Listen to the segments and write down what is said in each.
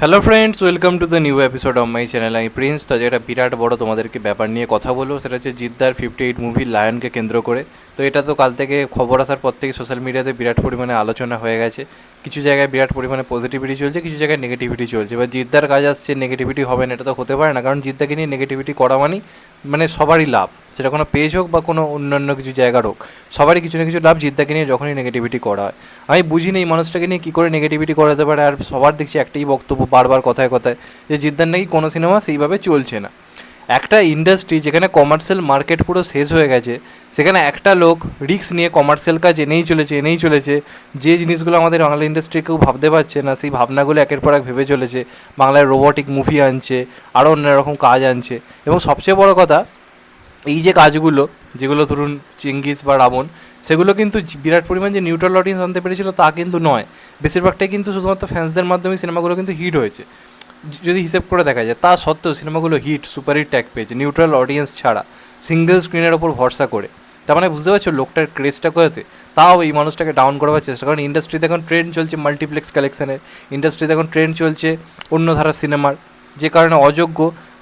Hello friends welcome to the new episode of my channel আমি Prince তো যেটা বিরাট বড় তোমাদেরকে ব্যাপার নিয়ে কথা বলব। সেটা হচ্ছে জিদ্দার ফিফটি এইট মুভি লায়নকে কেন্দ্র করে। তো এটা তো কাল থেকে খবর আসার পর থেকে সোশ্যাল মিডিয়াতে বিরাট পরিমাণে আলোচনা হয়ে গেছে। কিছু জায়গায় বিরাট পরিমাণে পজিটিভিটি চলছে, কিছু জায়গায় নেগেটিভিটি চলছে। এবার জিদ্দার কাজ আসছে নেগেটিভিটি হবে না, এটা তো হতে পারে না, কারণ জিদ্দাকে নিয়ে নেগেটিভিটি করা মানেই মানে সবারই লাভ। সেটা কোনো পেজ হোক বা কোনো অন্যান্য কিছু জায়গার হোক, সবারই কিছু না কিছু লাভ জিদ্দাকে নিয়ে যখনই নেগেটিভিটি করা হয়। আমি বুঝি না এই মানুষটাকে নিয়ে কী করে নেগেটিভিটি করাতে পারে, আর সবার দেখছি একটাই বক্তব্য বারবার কথায় কথায়, যে জিদ্দার নাকি কোনো সিনেমা সেইভাবে চলছে না। একটা ইন্ডাস্ট্রি যেখানে কমার্শিয়াল মার্কেট পুরো শেষ হয়ে গেছে, সেখানে একটা লোক রিস্ক নিয়ে কমার্শিয়াল কাজ এনেই চলেছে এনেই চলেছে, যে জিনিসগুলো আমাদের বাংলা ইন্ডাস্ট্রি কেউ ভাবতে পারছে না, সেই ভাবনাগুলো একের পর এক ভেবে চলেছে। বাংলায় রোবটিক মুভি আনছে, আরও অন্য রকম কাজ আনছে। এবং সবচেয়ে বড় কথা, এই যে কাজগুলো, যেগুলো ধরুন চিঙ্গিস বা রাবণ, সেগুলো কিন্তু বিরাট পরিমাণ যে নিউট্রাল অডিয়েন্স আনতে পেরেছিল তা কিন্তু নয়। বেশিরভাগটাই কিন্তু শুধুমাত্র ফ্যান্সদের মাধ্যমে সিনেমাগুলো কিন্তু হিট হয়েছে। যদি হিসেব করে দেখা যায়, তা সত্ত্বেও সিনেমাগুলো হিট, সুপার হিট ট্যাগ পেয়েছে নিউট্রাল অডিয়েন্স ছাড়া সিঙ্গেল স্ক্রিনের ওপর ভরসা করে। তার মানে বুঝতে পারছ, লোকটার ক্রেজটা কোথাতে? তাও এই মানুষটাকে ডাউন করার চেষ্টা, কারণ ইন্ডাস্ট্রিতে এখন ট্রেন্ড চলছে মাল্টিপ্লেক্স কালেকশনের ইন্ডাস্ট্রিতে এখন ট্রেন্ড চলছে অন্য ধারার সিনেমার যে কারণে অযোগ্য,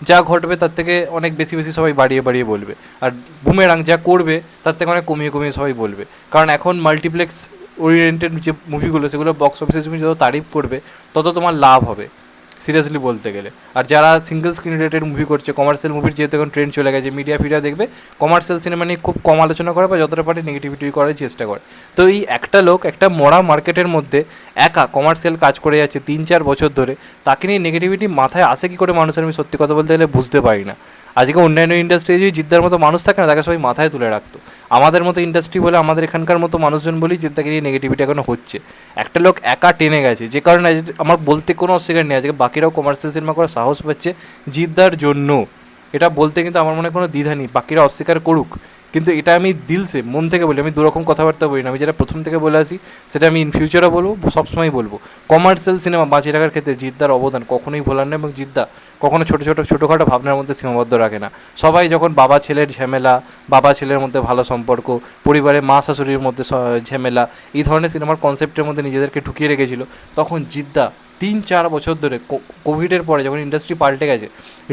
যা ঘটবে তার থেকে অনেক বেশি বেশি সবাই বাড়িয়ে বাড়িয়ে বলবে। আর বুমেরাং যা করবে, তার থেকে অনেক কমিয়ে কমিয়ে সবাই বলবে। কারণ এখন মাল্টিপ্লেক্স ওরিয়েন্টেড যে মুভিগুলো সেগুলো বক্স অফিসে তুমি যত তারিফ করবে, তত তোমার লাভ হবে। সিরিয়াসলি বলতে গেলে। আর যারা সিঙ্গেল স্ক্রিন রিলেটেড মুভি করছে কমার্শিয়াল মুভির যেহেতু এখন ট্রেন্ড চলে গেছে মিডিয়া ফিডিয়া দেখবে কমার্শিয়াল সিনেমা নিয়ে খুব কম আলোচনা করে বা যতটা পারে নেগেটিভিটি করার চেষ্টা করে। তো এই একটা লোক, একটা মরা মার্কেটের মধ্যে একা কমার্শিয়াল কাজ করে যাচ্ছে তিন চার বছর ধরে, তাকে নিয়ে নেগেটিভিটি মাথায় আসে কি করে মানুষের? আমি সত্যি কথা বলতে গেলে বুঝতে পারি না। আজকে অন্যান্য ইন্ডাস্ট্রি যদি জিদ্দার মতো মানুষ থাকে না, তাকে সবাই মাথায় তুলে রাখতো। আমাদের মতো ইন্ডাস্ট্রি বলে আমাদের এখানকার মতো মানুষজন বলেই জিদ্দাকে নিয়ে নেগেটিভিটি এখন হচ্ছে। একটা লোক একা টেনে গেছে, যে কারণে আমার বলতে কোনো অস্বীকার নেই, আজকে বাকিরাও কমার্শিয়াল সিনেমা করার সাহস পাচ্ছে জিদ্দার জন্য। এটা বলতে কিন্তু আমার মনে কোনো দ্বিধা নেই, বাকিরা অস্বীকার করুক। কিন্তু এটা আমি দিলসে মন থেকে বলি, আমি দুরকম কথাবার্তা বলি না। আমি যেটা প্রথম থেকে বলে আসি, সেটা আমি ইন ফিউচারও বলব, সবসময় বলব। কমার্শিয়াল সিনেমা বাঁচিয়ে রাখার ক্ষেত্রে জিদ্দার অবদান কখনোই ভোলার না এবং জিদ্দা কখনো ছোটো ছোটো, ছোটোখাটো ভাবনার মধ্যে সীমাবদ্ধ রাখে না। সবাই যখন বাবা ছেলের ঝামেলা, বাবা ছেলের মধ্যে ভালো সম্পর্ক পরিবারে মা শাশুড়ির মধ্যে ঝামেলা, এই ধরনের সিনেমার কনসেপ্টের মধ্যে নিজেদেরকে ঢুকিয়ে রেখেছিল, তখন জিদ্দা তিন চার বছর ধরে কোভিডের পরে যখন ইন্ডাস্ট্রি পাল্টে গেছে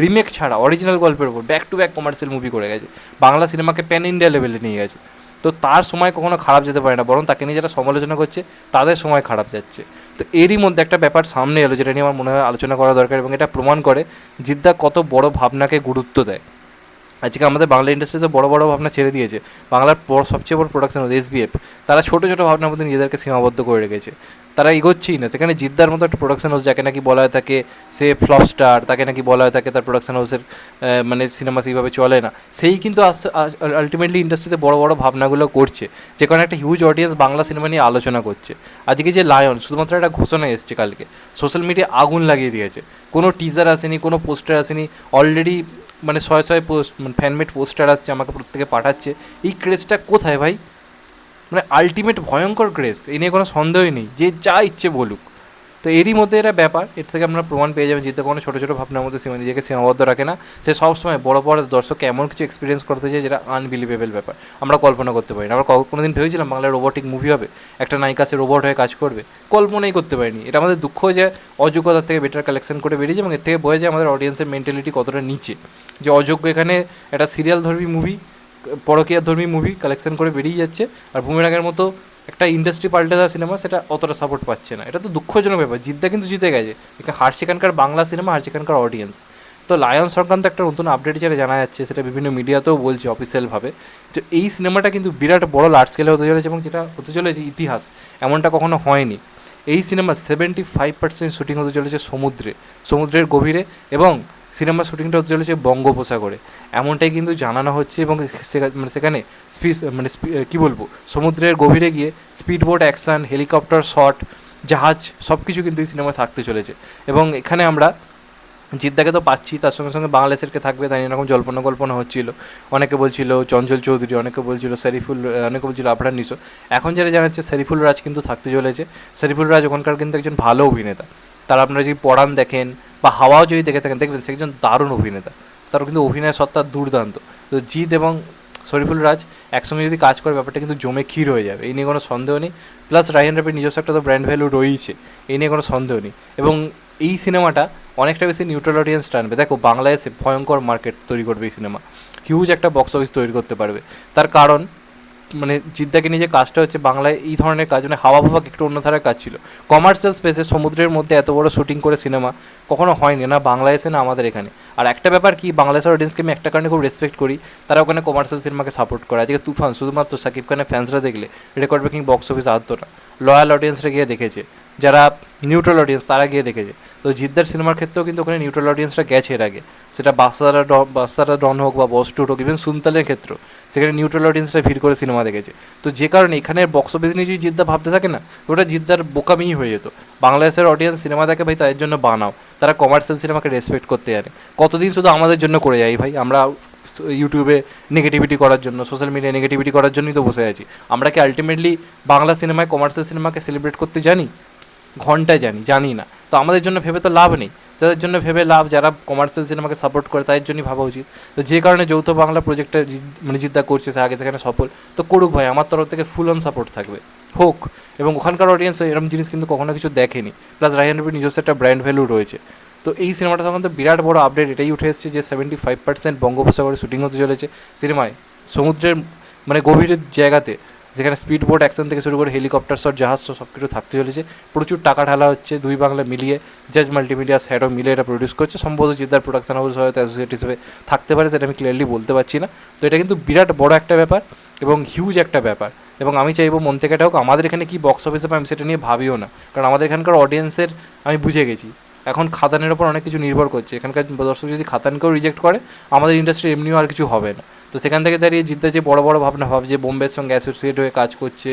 রিমেক ছাড়া অরিজিনাল গল্পের উপর back to back commercial movie করে গেছে। বাংলা সিনেমাকে প্যান ইন্ডিয়া লেভেলে নিয়ে গেছে। তো তার সময় কখনো খারাপ যেতে পারে না, বরং তাকে নিয়ে যারা সমালোচনা করছে, তাদের সময় খারাপ যাচ্ছে। তো এরই মধ্যে একটা ব্যাপার সামনে এলো, যেটা নিয়ে আমার মনে হয় আলোচনা করা দরকার এবং এটা প্রমাণ করে জিদ্দা কত বড় ভাবনাকে গুরুত্ব দেয়। আজকে আমাদের বাংলা ইন্ডাস্ট্রিতে বড় বড় ভাবনা ছেড়ে দিয়েছে। বাংলার সবচেয়ে বড় প্রোডাকশন হচ্ছে এসবিএফ তারা ছোটো ছোটো ভাবনার মধ্যে নিজেদেরকে সীমাবদ্ধ করে রেখেছে। তারা এগোচ্ছেই না। সেখানে জিদ্দার মতো একটা প্রোডাকশন হাউস যাকে নাকি বলা হয় থাকে সে ফ্লপ স্টার তাকে নাকি বলা হয় থাকে তার প্রোডাকশন হাউসের মানে সিনেমা সেইভাবে চলে না। সেই কিন্তু আলটিমেটলি ইন্ডাস্ট্রিতে বড় বড় ভাবনাগুলো করছে। যে কারণে একটা হিউজ অডিয়েন্স বাংলা সিনেমা নিয়ে আলোচনা করছে। আজকে যে লায়ন শুধুমাত্র একটা ঘোষণা এসছে কালকে। সোশ্যাল মিডিয়া আগুন লাগিয়ে দিয়েছে। কোনো টিজার আসেনি, কোনো পোস্টার আসেনি। অলরেডি মানে শয়ে শয়ে পোস্ট মানে ফ্যানমেড পোস্টার আসছে, আমাকে প্রত্যেকে পাঠাচ্ছে। এই ক্রেজটা কোথায় ভাই? মানে আলটিমেট ভয়ঙ্কর ক্রেজ এ নিয়ে কোনো সন্দেহই নেই। যে যা ইচ্ছে বলুক। তো এরই মধ্যে এটা ব্যাপার, এর থেকে আমরা প্রমাণ পেয়ে যাবেন যেতে কোনো ছোটো ছোটো ভাবনার মধ্যে সীমা নিজেকে সীমাবদ্ধ রাখে না। সে সবসময় বড় বড় দর্শককে এমন কিছু এক্সপিরিয়েন্স করতে চায় যেটা আনবিলিভেবল ব্যাপার। আমরা কল্পনা করতে পারি না। আমরা কোনো দিন ভেবেছিলাম বাংলায় রোবটিক মুভি হবে, একটা নায়িকা সে রোবট হয়ে কাজ করবে। কল্পনাই করতে পারিনি। এটা আমাদের দুঃখ যে অযোগ্যতার থেকে বেটার কালেকশন করে বেরিয়েছে এবং এর থেকে বোঝা যায় আমাদের অডিয়েন্সের মেন্টালিটি কতটা নিচে। যে অযোগ্য এখানে একটা সিরিয়াল ধর্মী মুভি পরকীয়া ধর্মী মুভি কালেকশন করে বেরিয়ে যাচ্ছে। আর বুমেরাঙের মতো একটা ইন্ডাস্ট্রি পাল্টে দেওয়া সিনেমা সেটা অতটা সাপোর্ট পাচ্ছে না। এটা তো দুঃখজনক ব্যাপার। জিদ্দা কিন্তু জিতে গেছে। হার সেখানকার বাংলা সিনেমা হার সেখানকার অডিয়েন্স তো লায়ন সংক্রান্ত একটা নতুন আপডেট যেটা জানা যাচ্ছে, সেটা বিভিন্ন মিডিয়াতেও বলছে অফিসিয়ালভাবে তো এই সিনেমাটা কিন্তু বিরাট বড় লার্জ স্কেলে হতে চলেছে এবং যেটা হতে চলেছে ইতিহাস, এমনটা কখনো হয়নি। এই cinema seventy five percent shooting হতে চলেছে সমুদ্রে, সমুদ্রের গভীরে এবং সিনেমার শুটিংটা চলেছে বঙ্গোপসাগরে। এমনটাই কিন্তু জানানো হচ্ছে এবং মানে সেখানে স্পিড মানে কী বলব? সমুদ্রের গভীরে গিয়ে স্পিডবোট, অ্যাকশান, হেলিকপ্টার, শট, জাহাজ সব কিছু কিন্তু এই সিনেমায় থাকতে চলেছে। এবং এখানে আমরা জিদ্দাকে তো পাচ্ছি, তার সঙ্গে সঙ্গে বাংলাদেশেরকে থাকবে, তাই এরকম জল্পনা কল্পনা হচ্ছিল। অনেকে বলছিল চঞ্চল চৌধুরী, অনেকে বলছিল শরীফুল অনেকে বলছিল আফরান নিশো। এখন যেটা জানাচ্ছে শরীফুল রাজ কিন্তু থাকতে চলেছে। শরীফুল রাজ ওখানকার কিন্তু একজন ভালো অভিনেতা। তার আপনারা যদি পড়ান দেখেন বা হাওয়াও যদি দেখে থাকেন, দেখবেন সে একজন দারুণ অভিনেতা। তার কিন্তু অভিনয় সত্তা দুর্দান্ত। তো জিৎ এবং শরীফুল রাজ একসঙ্গে যদি কাজ করে, ব্যাপারটা কিন্তু জমে ক্ষীর হয়ে যাবে। এই নিয়ে কোনো সন্দেহ নেই। প্লাস রায়হান রাফির নিজস্ব একটা তো ব্র্যান্ড ভ্যালু রয়েছে এই নিয়ে কোনো সন্দেহ নেই। এবং এই সিনেমাটা অনেকটা বেশি নিউট্রাল অডিয়েন্স টানবে। দেখো এসে ভয়ঙ্কর মার্কেট তৈরি করবে এই সিনেমা। হিউজ একটা বক্স অফিস তৈরি করতে পারবে। তার কারণ মানে জিদ্দাকে নিয়ে যে কাজটা হচ্ছে বাংলায় এই ধরনের কাজ মানে হাওয়া ভাবাক একটু অন্য ধারার কাজ ছিল। কমার্শিয়াল স্পেসে সমুদ্রের মধ্যে এত বড় শুটিং করে সিনেমা কখনো হয়নি, না বাংলায় এসে, না আমাদের এখানে। আর একটা ব্যাপার কি, বাংলাদেশের অডিয়েন্সকে আমি একটা কারণে খুব রেসপেক্ট করি, তারা ওখানে কমার্শিয়াল সিনেমাকে সাপোর্ট করে। আজকে তুফান, শুধুমাত্র সাকিব খানের ফ্যান্সরা দেখলে রেকর্ড ব্রেকিং বক্স অফিস আসতো না। লয়াল অডিয়েন্সরা গিয়ে দেখেছে। যারা নিউট্রাল অডিয়েন্স তারা গিয়ে দেখেছে। তো জিদ্দার সিনেমার ক্ষেত্রেও কিন্তু ওখানে নিউট্রাল অডিয়েন্সরা গেছে এর আগে। সেটা বাস্তারা ড- বাস্তারা ডন হোক বা বস টুর হোক ইভেন সুনতালের ক্ষেত্রেও। সেখানে নিউট্রাল অডিয়েন্সরা ভিড় করে সিনেমা দেখেছে। তো যে কারণে এখানের বক্স অফিস নিয়ে যদি জিদ্দা ভাবতে থাকে না, ওটা জিদ্দার বোকামিই হয়ে যেত। বাংলাদেশের অডিয়েন্স সিনেমা দেখে, ভাই, তাদের জন্য বানাও। তারা কমার্শিয়াল সিনেমাকে রেসপেক্ট করতে জানে। কতদিন শুধু আমাদের জন্য করে যাই ভাই? আমরা ইউটিউবে নেগেটিভিটি করার জন্য সোশ্যাল মিডিয়ায় নেগেটিভিটি করার জন্যই তো বসে আছি। আমরা কি আলটিমেটলি বাংলা সিনেমায় কমার্শিয়াল সিনেমাকে সেলিব্রেট করতে জানি? ঘন্টায় জানি জানি না। তো আমাদের জন্য ভেবে তো লাভ নেই। তাদের জন্য ভেবে লাভ, যারা কমার্শিয়াল সিনেমাকে সাপোর্ট করে তাদের জন্যই ভাবা উচিত। তো যে কারণে যৌথ বাংলা প্রজেক্টটা মানে জিদ্দা করছে সে আগে সেখানে সফল। তো করুক ভাই, আমার তরফ থেকে ফুল অন সাপোর্ট থাকবে। হোক, এবং ওখানকার অডিয়েন্স এরকম জিনিস কিন্তু কখনো কিছু দেখেনি। প্লাস রায়হান রবির নিজস্ব একটা ব্র্যান্ড ভ্যালু রয়েছে। তো এই সিনেমাটা তখন তো বিরাট বড় আপডেট এটাই উঠে এসেছে যে সেভেন্টি ফাইভ পার্সেন্ট বঙ্গোপসাগরে শুটিং হতে চলেছে। সিনেমায় সমুদ্রের মানে গভীরের জায়গাতে যেখানে স্পিড বোট অ্যাকশন থেকে শুরু করে হেলিকপ্টার শট জাহাজ, সব কিছু থাকতে চলেছে। প্রচুর টাকা ঢালা হচ্ছে, দুই বাংলা মিলিয়ে জাজ মাল্টিমিডিয়া স্যাডও মিলে এটা প্রডিউস করছে। সম্ভবত জিদ্দার প্রোডাকশন হাউস হয়তো অ্যাসোসিয়েট হিসেবে থাকতে পারে, সেটা আমি ক্লিয়ারলি বলতে পারছি না। তো এটা কিন্তু বিরাট বড় একটা ব্যাপার এবং হিউজ একটা ব্যাপার। এবং আমি চাইব মন থেকে এটা হোক, আমাদের এখানে কি বক্স অফিসে আমি সেটা নিয়ে ভাবিও না। কারণ আমাদের এখানকার অডিয়েন্সের আমি বুঝে গেছি। এখন খাদানের ওপর অনেক কিছু নির্ভর করছে। এখানকার দর্শক যদি খাতানকেও রিজেক্ট করে, আমাদের ইন্ডাস্ট্রি এমনিও আর কিছু হবে না। তো সেখান থেকে দাঁড়িয়ে জিদ্দা যে বড় বড় ভাবনা, ভাব যে বোম্বের সঙ্গে অ্যাসোসিয়েট হয়ে কাজ করছে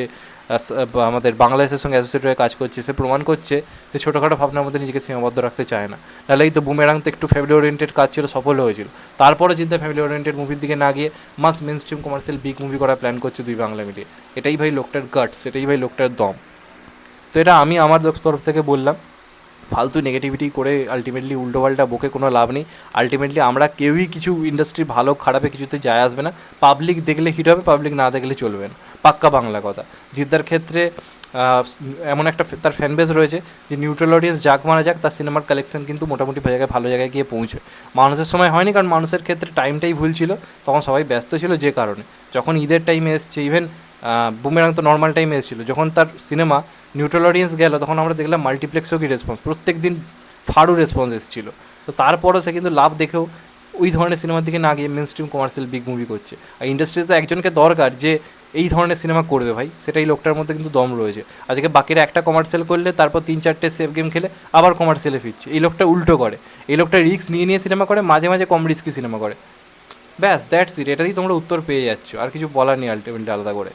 আমাদের বাংলাদেশের সঙ্গে অ্যাসোসিয়েট হয়ে কাজ করছে, সে প্রমাণ করছে সে ছোটোখাটো ভাবনার মধ্যে নিজেকে সীমাবদ্ধ রাখতে চায় না। নাহলে এই তো বুমেরাং তো একটু ফ্যামিলি ওরিয়েন্টেড কাজ ছিল, সফল হয়েছিল। তারপরে জিদ্দা ফ্যামিলি ওরিয়েন্টেড মুভির দিকে না গিয়ে mass mainstream commercial big movie করার প্ল্যান করছে দুই বাংলা মিলিয়ে এটাই ভাই লোকটার গাটস এটাই ভাই লোকটার দম। তো এটা আমি আমার তরফ থেকে বললাম। ফালতু নেগেটিভিটি করে আলটিমেটলি উল্টোপাল্টা বকে কোনো লাভ নেই। আলটিমেটলি আমরা কেউই কিছু ইন্ডাস্ট্রি ভালো, খারাপে কিছুতে যায় আসবে না। পাবলিক দেখলে হিট হবে পাবলিক না দেখলে চলবে না। পাক্কা বাংলা কথা। জিদ্দার ক্ষেত্রে এমন একটা তার ফ্যান বেস রয়েছে যে নিউট্রাল অডিয়েন্স যাক মারা যাক, তার সিনেমার কালেকশন কিন্তু মোটামুটি জায়গায়, ভালো জায়গায় গিয়ে পৌঁছয়। মানুষের সময় হয়নি কারণ মানুষের ক্ষেত্রে টাইমটাই ভুল ছিল। তখন সবাই ব্যস্ত ছিল যে কারণে। যখন ঈদের টাইমে এসছে ইভেন বুমেরাং তো নর্মাল টাইমে এসেছিল। যখন তার সিনেমা নিউট্রাল অডিয়েন্স গেল, তখন আমরা দেখলাম মাল্টিপ্লেক্সেও কি রেসপন্স প্রত্যেক দিন ফাড়ু রেসপন্স এসেছিল। তো তারপরও সে কিন্তু লাভ দেখেও ওই ধরনের সিনেমার দিকে না গিয়ে mainstream commercial big movie করছে। আর ইন্ডাস্ট্রিতে তো একজনকে দরকার যে এই ধরনের সিনেমা করবে ভাই। সেটাই লোকটার মধ্যে কিন্তু দম রয়েছে। আজকে বাকিরা একটা কমার্শিয়াল করলে, তারপর তিন চারটে সেফ গেম খেলে আবার কমার্শিয়ালে ফিরছে। এই লোকটা উল্টো করে। এই লোকটা রিস্ক নিয়ে নিয়ে সিনেমা করে, মাঝে মাঝে কম রিস্কি সিনেমা করে। ব্যাস দ্যাটস ইট এটাতেই তোমরা উত্তর পেয়ে যাচ্ছ। আর কিছু বলার নেই আলটিমেটলি আলাদা করে।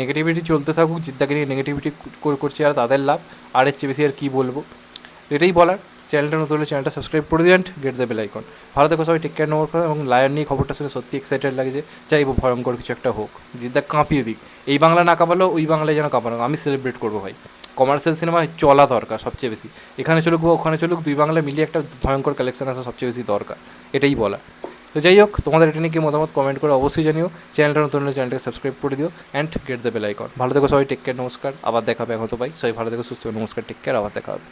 নেগেটিভিটি চলতে থাকুক, জিদ্দাকে নিয়ে নেগেটিভিটি করছে আর তাদের লাভ, আর এর চেয়ে বেশি আর কী বলব? এটাই বলার। চ্যানেলটা নতুন হলে চ্যানেলটা সাবস্ক্রাইব করে দিন গেট দ্য বেল আইকন ভালো থেকো সবাই টেক কেয়ার নেওয়ার কথা, এবং লায়ন নিয়ে খবরটা শুনে সত্যি এক্সাইটেড লাগে লাগছে চাইব ভয়ঙ্কর কিছু একটা হোক। জিদ্দা কাঁপিয়ে দিক। এই বাংলা না কাঁপালো ওই বাংলায় যেন কাঁপানো, আমি সেলিব্রেট করব ভাই। কমার্শিয়াল সিনেমা চলা দরকার সবচেয়ে বেশি। এখানে চলুক ওখানে চলুক, দুই বাংলা মিলিয়ে একটা ভয়ঙ্কর কালেকশন আসা সবচেয়ে বেশি দরকার। এটাই বলা তো যাই হোক, তোমাদের এটা নিয়ে কি মতামত কমেন্ট করে অবশ্যই জানিও। চ্যানেলটা নতুন চ্যানেলটাকে সাবস্ক্রাইব করে দিও and get the bell icon ভালো থেকো সবাই টেক কেয়ার নমস্কার। আবার দেখাবে এখন তো ভাই। সবাই ভালো থেকো, সুস্থ নমস্কার টেক কেয়ার আবার দেখা হবে।